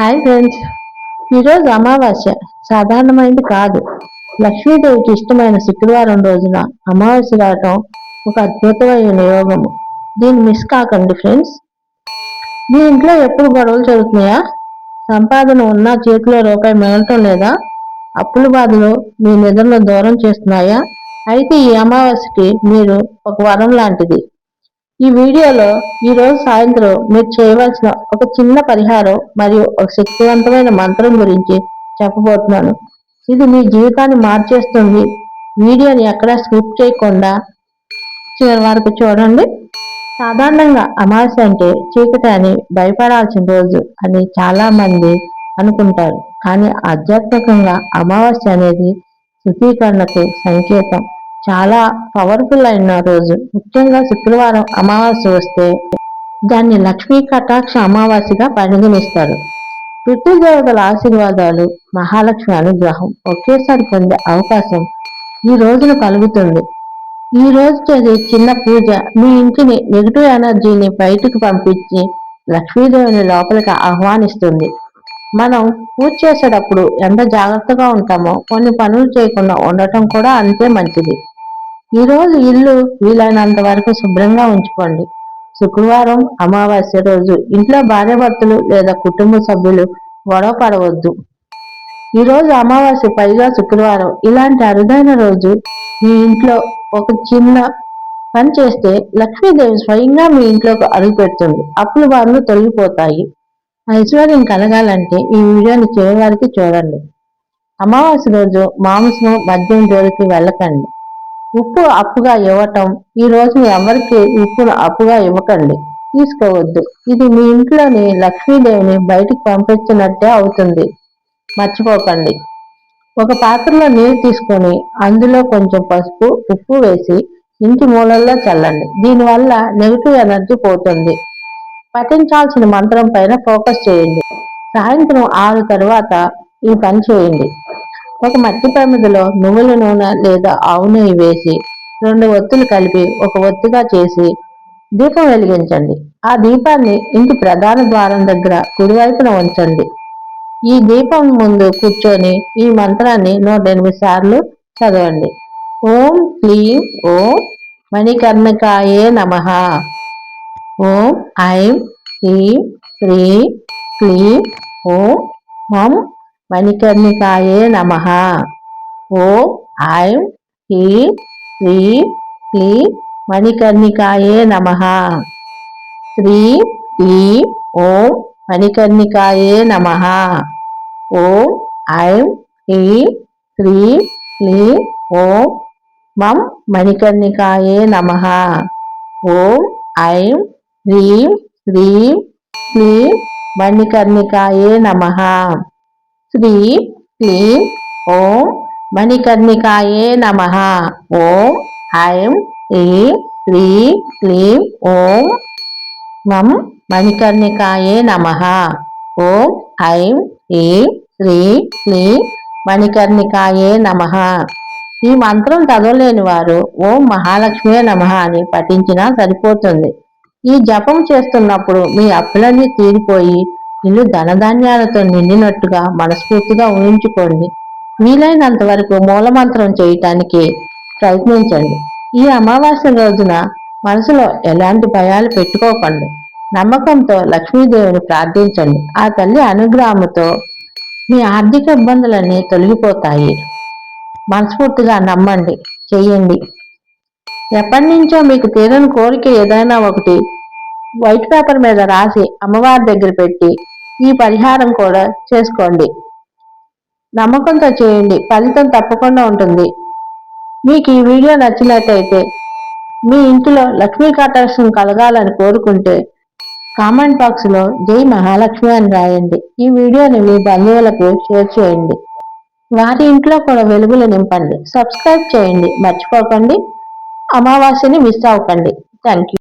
Hi friends. ఈరోజు అమావాస్య సాధారణమైనది కాదు. లక్ష్మీదేవికి ఇష్టమైన శుక్రవారం రోజున అమావాస్య రావటం ఒక అద్భుతమైన యోగము దీన్ని మిస్ కాకండి ఫ్రెండ్స్. మీ ఇంట్లో ఎప్పుడు గొడవలు జరుగుతున్నాయా? సంపాదన ఉన్నా చేతిలో రూపాయి మిగలటం లేదా? అప్పుల బాధలు మీ నిద్రను దూరం చేస్తున్నాయా? అయితే ఈ అమావాస్యకి మీరు ఒక వరం లాంటిది. ఈ వీడియోలో ఈరోజు సాయంత్రం మీరు చేయవలసిన ఒక చిన్న పరిహారం మరియు ఒక శక్తివంతమైన మంత్రం గురించి చెప్పబోతున్నాను. ఇది మీ జీవితాన్ని మార్చేస్తుంది. వీడియోని ఎక్కడా స్కిప్ చేయకుండా చివరి వరకు చూడండి. సాధారణంగా అమావాస్య అంటే చీకటి అని భయపడాల్సిన రోజు అని చాలా మంది అనుకుంటారు. కానీ ఆధ్యాత్మికంగా అమావాస్య అనేది శుద్ధీకరణకు సంకేతం. చాలా పవర్ఫుల్ అయిన రోజు. ముఖ్యంగా శుక్రవారం అమావాస్య వస్తే దాన్ని లక్ష్మీ కటాక్ష అమావాస్యగా పరిగణిస్తారు. పితృదేవతల ఆశీర్వాదాలు మహాలక్ష్మి అనుగ్రహం ఒకేసారి పొందే అవకాశం ఈ రోజున కలుగుతుంది. ఈ రోజు చేసే చిన్న పూజ మీ ఇంటిని నెగిటివ్ ఎనర్జీని బయటకు పంపించి లక్ష్మీదేవిని లోపలికి ఆహ్వానిస్తుంది. మనం పూజ చేసేటప్పుడు ఎంత జాగ్రత్తగా ఉంటామో కొన్ని పనులు చేయకుండా ఉండటం కూడా అంతే మంచిది. ఈరోజు ఇల్లు వీలైనంత వరకు శుభ్రంగా ఉంచుకోండి. శుక్రవారం అమావాస్య రోజు ఇంట్లో భార్యాభర్తలు లేదా కుటుంబ సభ్యులు గొడవ పడవద్దు. ఈరోజు అమావాస్య పైగా శుక్రవారం. ఇలాంటి అరుదైన రోజు మీ ఇంట్లో ఒక చిన్న పని చేస్తే లక్ష్మీదేవి స్వయంగా మీ ఇంట్లోకి అడుగు పెడుతుంది. అప్పుల బాధలు తొలగిపోతాయి. ఐశ్వర్యం కలగాలంటే ఈ వీడియోని చివరి చూడండి. అమావాస్య రోజు మాంసం మద్యం జోలికి వెళ్ళకండి. ఉప్పు అప్పుగా ఇవ్వటం. ఈ రోజు ఎవరికి ఉప్పును అప్పుగా ఇవ్వకండి. తీసుకోవద్దు. ఇది మీ ఇంట్లోని లక్ష్మీదేవిని బయటికి పంపించినట్టే అవుతుంది. మర్చిపోకండి. ఒక పాత్రలో నీరు తీసుకొని అందులో కొంచెం పసుపు ఉప్పు వేసి ఇంటి మూలల్లో చల్లండి. దీనివల్ల నెగిటివ్ ఎనర్జీ పోతుంది. పఠించాల్సిన మంత్రం పైన ఫోకస్ చేయండి. సాయంత్రం ఆరు తర్వాత ఈ పని చేయండి. ఒక మట్టి ప్రమిదలో నువ్వుల నూనె లేదా ఆవు నెయ్యి వేసి రెండు ఒత్తులు కలిపి ఒక ఒత్తిగా చేసి దీపం వెలిగించండి. ఆ దీపాన్ని ఇంటి ప్రధాన ద్వారం దగ్గర కుడివైపున ఉంచండి. ఈ దీపం ముందు కూర్చొని ఈ మంత్రాన్ని నూట ఎనిమిది సార్లు చదవండి. ఓం క్లీం ఓం మణికర్ణకాయే నమ. ఓం ఐం హ్రీం హ్రీం క్లీం ఓం మం మణికర్ణికాయే నమ ఓం ఐం హ్రీం హ్రీం క్లీం మణికర్ణికాయే నమ శ్రీం క్లీం ఓం మణికర్ణికాయే నమ ఓం ఐం హ్రీం హ్రీం క్లీం ఓం మం మణికర్ణికాయే నమ ఓం ఐం హ్రీం హ్రీం క్లీం మణికర్ణికాయే నమ శ్రీ క్లీం ఓం మణికర్ణికాయే నమ. ఓం ఐం హ్రీం శ్రీ క్లీం ఓం మం మణికర్ణికాయే నమ. ఓం ఐం హ్రీం శ్రీ క్లీం మణికర్ణికాయే నమ. ఈ మంత్రం చదవలేని వారు ఓం మహాలక్ష్మి నమ అని పఠించినా సరిపోతుంది. ఈ జపం చేస్తున్నప్పుడు మీ అప్పులన్నీ తీరిపోయి ఇల్లు ధనధాన్యాలతో నిండినట్టుగా మనస్ఫూర్తిగా ఊహించుకోండి. వీలైనంత వరకు మూలమంత్రం చేయటానికి ప్రయత్నించండి. ఈ అమావాస్య రోజున మనసులో ఎలాంటి భయాలు పెట్టుకోకండి. నమ్మకంతో లక్ష్మీదేవిని ప్రార్థించండి. ఆ తల్లి అనుగ్రహంతో మీ ఆర్థిక ఇబ్బందులన్నీ తొలగిపోతాయి. మనస్ఫూర్తిగా నమ్మండి. చెయ్యండి ఎప్పటి నుంచో మీకు తీరని కోరిక ఏదైనా ఒకటి వైట్ పేపర్ మీద రాసి అమ్మవారి దగ్గర పెట్టి ఈ పరిహారం కూడా చేసుకోండి. నమ్మకంతో చేయండి. ఫలితం తప్పకుండా ఉంటుంది. మీకు ఈ వీడియో నచ్చినట్టయితే మీ ఇంటిలో లక్ష్మీ కటాక్షం కలగాలని కోరుకుంటే కామెంట్ బాక్స్లో జై మహాలక్ష్మి అని రాయండి. ఈ వీడియోని మీ బంధువులకు షేర్ చేయండి. వారి ఇంట్లో కూడా వెలుగులు నింపండి. సబ్స్క్రైబ్ చేయండి. మర్చిపోకండి. అమావాస్యని మిస్ అవ్వకండి. Thank you